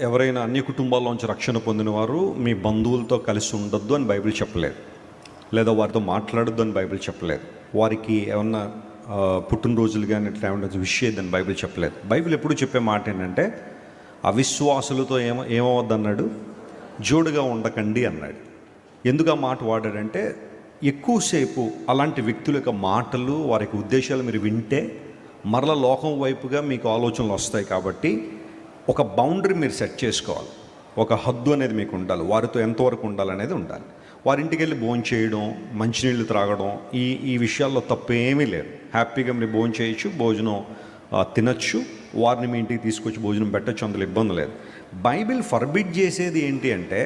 ఎవరైనా అన్ని కుటుంబాల్లోంచి రక్షణ పొందిన వారు మీ బంధువులతో కలిసి ఉండొద్దు అని బైబిల్ చెప్పలేదు. లేదా వారితో మాట్లాడొద్దు అని బైబిల్ చెప్పలేదు. వారికి ఏమన్నా పుట్టినరోజులు కానీ ఇట్లా ఏమన్నా విష్ బైబిల్ చెప్పలేదు. బైబిల్ ఎప్పుడు చెప్పే మాట ఏంటంటే అవిశ్వాసులతో ఏమ ఏమవద్దన్నాడు జోడుగా ఉండకండి అన్నాడు. ఎందుకు ఆ మాట వాడాడంటే ఎక్కువసేపు అలాంటి వ్యక్తుల యొక్క మాటలు వారి ఉద్దేశాలు మీరు వింటే మరల లోకం వైపుగా మీకు ఆలోచనలు వస్తాయి కాబట్టి ఒక బౌండరీ మీరు సెట్ చేసుకోవాలి. ఒక హద్దు అనేది మీకు ఉండాలి. వారితో ఎంతవరకు ఉండాలనేది ఉండాలి. వారింటికి వెళ్ళి భోజనం చేయడం మంచినీళ్ళు త్రాగడం ఈ ఈ విషయాల్లో తప్పు ఏమీ లేదు హ్యాపీగా మీరు భోజనం చేయొచ్చు భోజనం తినచ్చు వారిని మీ ఇంటికి తీసుకొచ్చి భోజనం పెట్టచ్చు అందులో ఇబ్బంది లేదు. బైబిల్ ఫర్బిడ్ చేసేది ఏంటి అంటే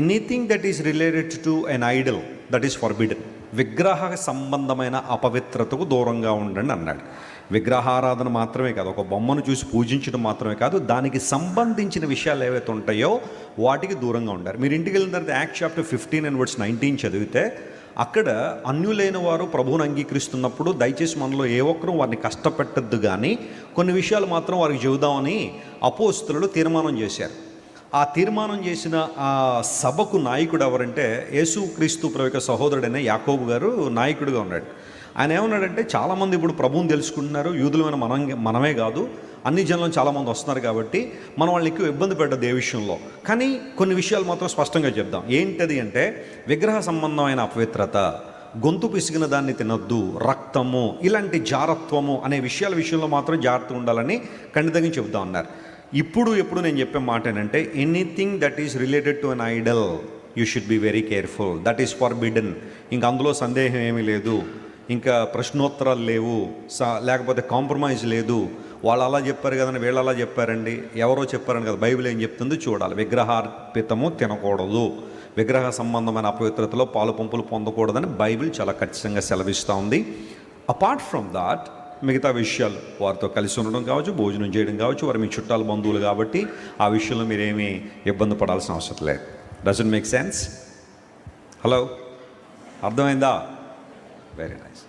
anything that is related to an idol that is forbidden విగ్రహ సంబంధమైన అపవిత్రతకు దూరంగా ఉండండి అన్నాడు. విగ్రహారాధన మాత్రమే కాదు ఒక బొమ్మను చూసి పూజించడం మాత్రమే కాదు దానికి సంబంధించిన విషయాలు ఏవైతే ఉంటాయో వాటికి దూరంగా ఉండాలి. మీరు ఇంటికి వెళ్ళిన తర్వాత act chapter fifteen and words nineteen చదివితే అక్కడ అన్యులైన వారు ప్రభువుని అంగీకరిస్తున్నప్పుడు దయచేసి మనలో ఏ ఒక్కరూ వారిని కష్టపెట్టద్దు కానీ కొన్ని విషయాలు మాత్రం వారికి చెబుదామని అపోస్తులు తీర్మానం చేశారు. ఆ తీర్మానం చేసిన ఆ సభకు నాయకుడు ఎవరంటే యేసుక్రీస్తు క్రీస్తు యొక్క సహోదరుడైన యాకోబు గారు నాయకుడిగా ఉన్నాడు. ఆయన ఏమన్నాడంటే చాలామంది ఇప్పుడు ప్రభువుని తెలుసుకుంటున్నారు యూదులమైన మనం మనమే కాదు అన్ని జనులను చాలామంది వస్తున్నారు కాబట్టి మనం వాళ్ళని ఎక్కువ ఇబ్బంది పెట్టదు ఏ విషయంలో. కానీ కొన్ని విషయాలు మాత్రం స్పష్టంగా చెప్దాం. ఏంటది అంటే విగ్రహ సంబంధమైన అపవిత్రత గొంతు పిసిగిన దాన్ని తినొద్దు రక్తము ఇలాంటి జారత్వము అనే విషయాల విషయంలో మాత్రం జాగ్రత్త ఉండాలని ఖండితంగా చెబుతా ఉన్నారు. ఇప్పుడు ఎప్పుడు నేను చెప్పే మాట ఏంటంటే anything that is related to an idol you should be very careful that is forbidden ఇంకా అందులో సందేహం ఏమీ లేదు. ఇంకా ప్రశ్నోత్తరాలు లేవు. సా లేకపోతే కాంప్రమైజ్ లేదు. వాళ్ళు అలా చెప్పారు కదండి వీళ్ళు అలా చెప్పారండి. ఎవరో చెప్పారని కదా. బైబిల్ ఏం చెప్తుంది? చూడాలి. విగ్రహార్పితము తినకూడదు. విగ్రహ సంబంధమైన అపవిత్రతలో పాలు పంపులు పొందకూడదని బైబిల్ చాలా ఖచ్చితంగా సెలవిస్తూ ఉంది. అపార్ట్ ఫ్రమ్ దాట్ మిగతా విషయాలు. వారితో కలిసి ఉండడం కావచ్చు భోజనం చేయడం కావచ్చు వారు మీ చుట్టాలు బంధువులు కాబట్టి ఆ విషయంలో మీరేమీ ఇబ్బంది పడాల్సిన అవసరం లేదు. డజన్ మేక్ సెన్స్ హలో అర్థమైందా? Very nice